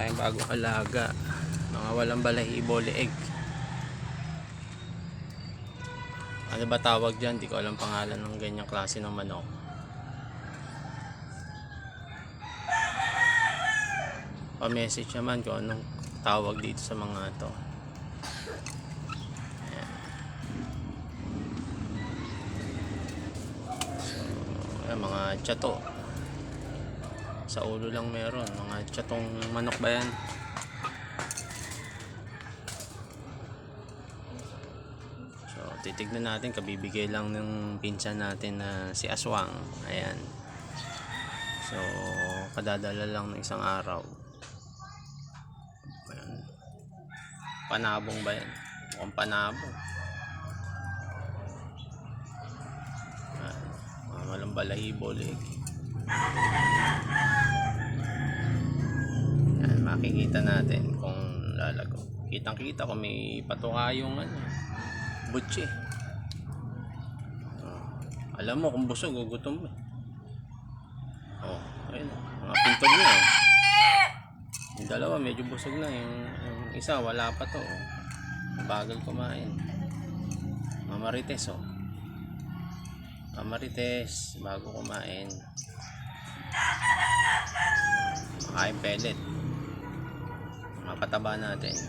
tayong bagong alaga. Mga walang balahibo leeg. Ano ba tawag dyan? Di ko alam pangalan ng ganyang klase ng manok. Pa-message naman kung anong tawag dito sa mga to. Ayan. So, mga chato. Sa ulo lang meron. Mga chatong manok ba yan? So, titignan natin. Kabibigay lang ng pinsan natin na si Aswang. Ayan. So, kadadala lang ng isang araw. Ayan. Panabong ba yan? Mukhang panabong. Walang balahibo leg. Makikita natin kung lalago. Kitang kita kung may patuka yung ano, butchi. Oh, alam mo kung busog o gutom eh. Oh, ayun. Mga pintog na eh. Yung dalawa medyo busog na. Yung, yung isa wala pa to. Oh. Bagal kumain. Mamarites oh. Mamarites bago kumain. Makain pellet. Mapataba natin.